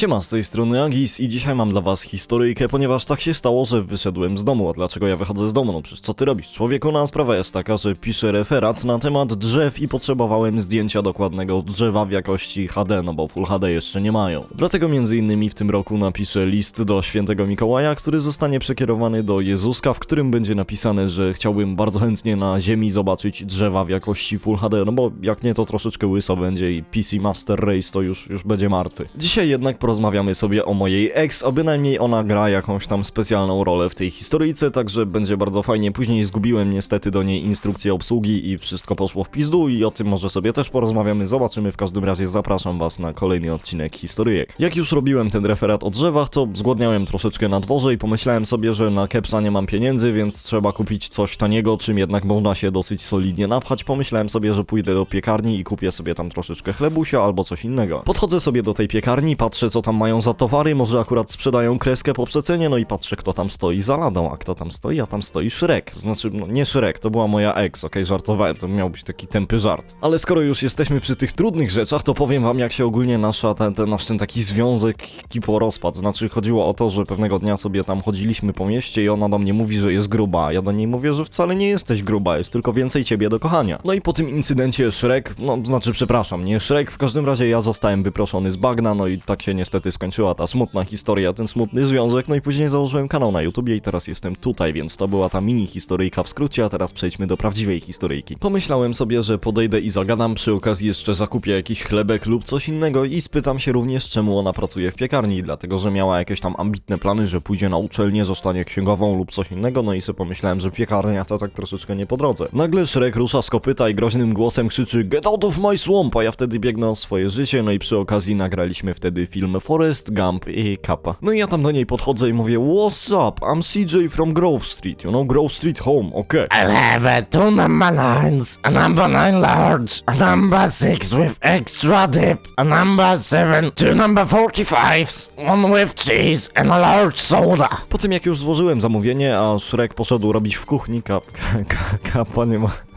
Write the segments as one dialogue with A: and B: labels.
A: Siema, z tej strony Agis i dzisiaj mam dla was historyjkę, ponieważ tak się stało, że wyszedłem z domu. A dlaczego ja wychodzę z domu? No przecież co ty robisz? Człowieku, no a sprawa jest taka, że piszę referat na temat drzew i potrzebowałem zdjęcia dokładnego drzewa w jakości HD, no bo Full HD jeszcze nie mają. Dlatego między innymi w tym roku napiszę list do świętego Mikołaja, który zostanie przekierowany do Jezuska, w którym będzie napisane, że chciałbym bardzo chętnie na ziemi zobaczyć drzewa w jakości Full HD, no bo jak nie to troszeczkę łyso będzie i PC Master Race to już, już będzie martwy. Dzisiaj jednak porozmawiamy sobie o mojej ex, a bynajmniej ona gra jakąś tam specjalną rolę w tej historyjce, także będzie bardzo fajnie. Później zgubiłem niestety do niej instrukcję obsługi i wszystko poszło w pizdu i o tym może sobie też porozmawiamy, zobaczymy. W każdym razie zapraszam was na kolejny odcinek historyjek. Jak już robiłem ten referat o drzewach, to zgłodniałem troszeczkę na dworze i pomyślałem sobie, że na kepsa nie mam pieniędzy, więc trzeba kupić coś taniego, czym jednak można się dosyć solidnie napchać. Pomyślałem sobie, że pójdę do piekarni i kupię sobie tam troszeczkę chlebusia albo coś innego. Podchodzę sobie do tej piekarni, patrzę co tam mają za towary, może akurat sprzedają kreskę po przecenie, no i patrzę kto tam stoi za ladą, a kto tam stoi, a tam stoi Shrek. Znaczy, no nie Shrek, to była moja ex, okej, żartowałem, to miał być taki tępy żart. Ale skoro już jesteśmy przy tych trudnych rzeczach, to powiem wam jak się ogólnie nasza, ten, ten, nasz ten taki związek kipo rozpadł. Znaczy chodziło o to, że pewnego dnia sobie tam chodziliśmy po mieście i ona do mnie mówi, że jest gruba, ja do niej mówię, że wcale nie jesteś gruba, jest tylko więcej ciebie do kochania. No i po tym incydencie Shrek, no znaczy przepraszam, nie Shrek, w każdym razie ja zostałem wyproszony z bagna, no i tak się niestety skończyła ta smutna historia, ten smutny związek, no i później założyłem kanał na YouTubie i teraz jestem tutaj, więc to była ta mini historyjka w skrócie, a teraz przejdźmy do prawdziwej historyjki. Pomyślałem sobie, że podejdę i zagadam, przy okazji jeszcze zakupię jakiś chlebek lub coś innego i spytam się również czemu ona pracuje w piekarni, dlatego że miała jakieś tam ambitne plany, że pójdzie na uczelnię, zostanie księgową lub coś innego, no i sobie pomyślałem, że piekarnia to tak troszeczkę nie po drodze. Nagle Shrek rusza z kopyta i groźnym głosem krzyczy Get out of my swamp, a ja wtedy biegnę o swoje życie, no i przy okazji nagraliśmy wtedy film Forest Gump i Kappa. No i ja tam do niej podchodzę i mówię What's up, I'm CJ from Grove Street, you know, Grove Street home, okej.
B: I'll have a two number nines, a number nine large, a number six with extra dip, a number seven, two number forty-fives, one with cheese, and a large soda.
A: Po tym jak już złożyłem zamówienie, a Shrek poszedł robić w kuchni, kap, ka, kapa nie ma.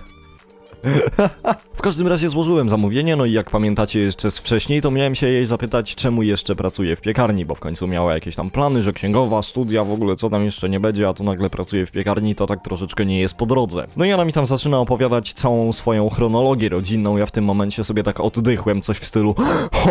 A: W każdym razie złożyłem zamówienie, no i jak pamiętacie jeszcze z wcześniej, to miałem się jej zapytać, czemu jeszcze pracuje w piekarni, bo w końcu miała jakieś tam plany, że księgowa, studia, w ogóle co tam jeszcze nie będzie, a tu nagle pracuje w piekarni, to tak troszeczkę nie jest po drodze. No i ona mi tam zaczyna opowiadać całą swoją chronologię rodzinną, ja w tym momencie sobie tak oddychłem, coś w stylu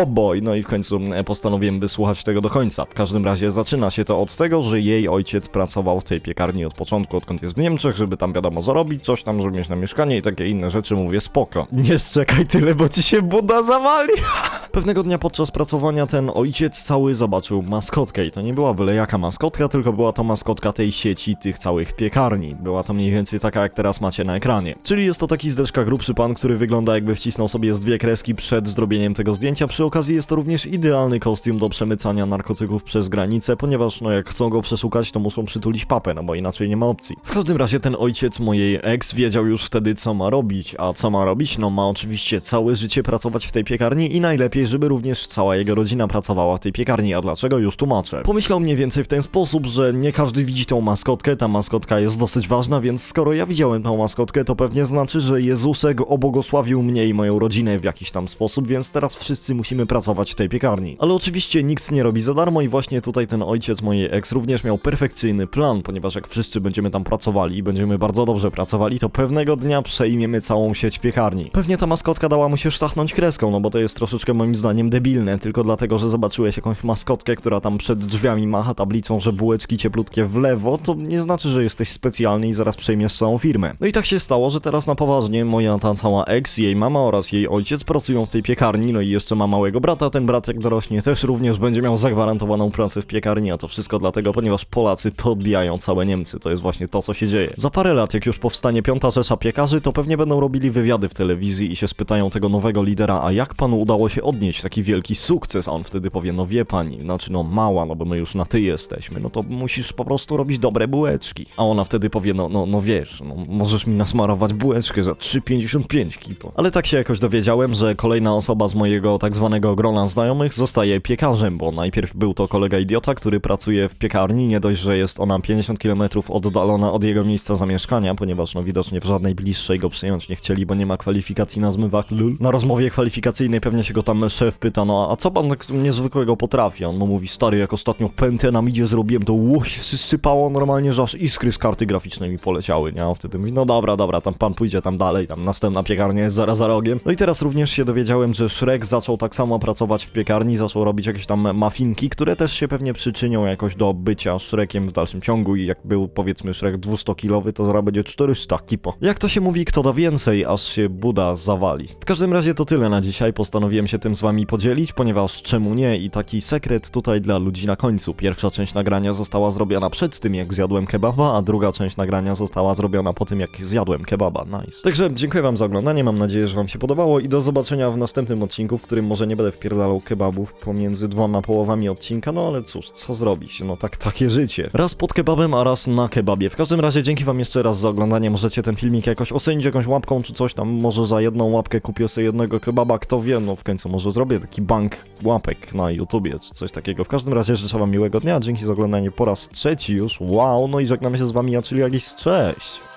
A: boy, no i w końcu e, postanowiłem wysłuchać tego do końca. W każdym razie zaczyna się to od tego, że jej ojciec pracował w tej piekarni od początku, odkąd jest w Niemczech, żeby tam wiadomo zarobić, coś tam, żeby mieć na mieszkanie i takie inne rzeczy, mówię spoko. Nie szczekaj tyle, bo ci się Buda zawali. Pewnego dnia podczas pracowania ten ojciec cały zobaczył maskotkę i to nie była byle jaka maskotka, tylko była to maskotka tej sieci tych całych piekarni. Była to mniej więcej taka jak teraz macie na ekranie. Czyli jest to taki zdeczka grubszy pan, który wygląda jakby wcisnął sobie z dwie kreski przed zrobieniem tego zdjęcia. Przy okazji jest to również idealny kostium do przemycania narkotyków przez granicę, ponieważ no jak chcą go przeszukać, to muszą przytulić papę, no bo inaczej nie ma opcji. W każdym razie ten ojciec mojej ex wiedział już wtedy co ma robić, a co ma robić? No ma oczywiście całe życie pracować w tej piekarni i najlepiej, żeby również cała jego rodzina pracowała w tej piekarni, a dlaczego już tłumaczę. Pomyślał mniej więcej w ten sposób, że nie każdy widzi tą maskotkę, ta maskotka jest dosyć ważna, więc skoro ja widziałem tą maskotkę, to pewnie znaczy, że Jezusek obłogosławił mnie i moją rodzinę w jakiś tam sposób, więc teraz wszyscy musimy pracować w tej piekarni. Ale oczywiście nikt nie robi za darmo i właśnie tutaj ten ojciec mojej ex również miał perfekcyjny plan, ponieważ jak wszyscy będziemy tam pracowali i będziemy bardzo dobrze pracowali, to pewnego dnia przejmiemy całą sieć piekarni. Pewnie ta maskotka dała mu się sztachnąć kreską, no bo to jest troszeczkę moim zdaniem debilne, tylko dlatego, że zobaczyłeś jakąś maskotkę, która tam przed drzwiami macha tablicą, że bułeczki cieplutkie w lewo, to nie znaczy, że jesteś specjalny i zaraz przejmiesz całą firmę. No i tak się stało, że teraz na poważnie moja ta cała ex, jej mama oraz jej ojciec pracują w tej piekarni, no i jeszcze ma małego brata, ten brat jak dorośnie też również będzie miał zagwarantowaną pracę w piekarni, a to wszystko dlatego, ponieważ Polacy podbijają całe Niemcy, to jest właśnie to, co się dzieje. Za parę lat, jak już powstanie piąta rzesza piekarzy, to pewnie będą robili wywiady w telewizji i się spytają tego nowego lidera, a jak panu udało się odnieść taki wielki sukces? A on wtedy powie, no wie pani, znaczy no mała, no bo my już na ty jesteśmy, no to musisz po prostu robić dobre bułeczki. A ona wtedy powie, no, no, no wiesz, no możesz mi nasmarować bułeczkę za 3,55 kipo. Ale tak się jakoś dowiedziałem, że kolejna osoba z mojego tak zwanego grona znajomych zostaje piekarzem, bo najpierw był to kolega idiota, który pracuje w piekarni, nie dość, że jest ona 50 km oddalona od jego miejsca zamieszkania, ponieważ no widocznie w żadnej bliższej go przyjąć nie chcieli, bo nie ma kwalifikacji na zmywak lul. Na rozmowie kwalifikacyjnej pewnie się go tam szef pyta, no a co pan tak niezwykłego potrafi? On mu mówi, stary, jak ostatnio pętę na midzie zrobiłem, to łoś sypało normalnie, że aż iskry z karty graficznej mi poleciały, nie? A wtedy mówi, no dobra, dobra, tam pan pójdzie tam dalej, tam następna piekarnia jest zaraz za rogiem. No i teraz również się dowiedziałem, że Shrek zaczął tak samo pracować w piekarni, zaczął robić jakieś tam mafinki, które też się pewnie przyczynią jakoś do bycia Shrekiem w dalszym ciągu i jak był powiedzmy Shrek 200-kilowy, to zaraz będzie 400 kipo. Jak to się mówi, kto da więcej, aż się Buda zawali. W każdym razie to tyle na dzisiaj, postanowiłem się tym z wami podzielić, ponieważ czemu nie i taki sekret tutaj dla ludzi na końcu. Pierwsza część nagrania została zrobiona przed tym, jak zjadłem kebaba, a druga część nagrania została zrobiona po tym, jak zjadłem kebaba. Nice. Także dziękuję wam za oglądanie, mam nadzieję, że wam się podobało i do zobaczenia w następnym odcinku, w którym może nie będę wpierdalał kebabów pomiędzy dwoma połowami odcinka, no ale cóż, co zrobić, no tak, takie życie. Raz pod kebabem, a raz na kebabie. W każdym razie dzięki wam jeszcze raz za oglądanie, możecie ten filmik jakoś ocenić jakąś łapką czy coś tam, może za jedną łapkę kupię sobie jednego kebaba, kto wie, no w końcu może zrobię taki bank łapek na YouTubie czy coś takiego. W każdym razie życzę wam miłego dnia, dzięki za oglądanie po raz trzeci już, wow, no i żegnamy się z wami, ja czyli jakiś cześć!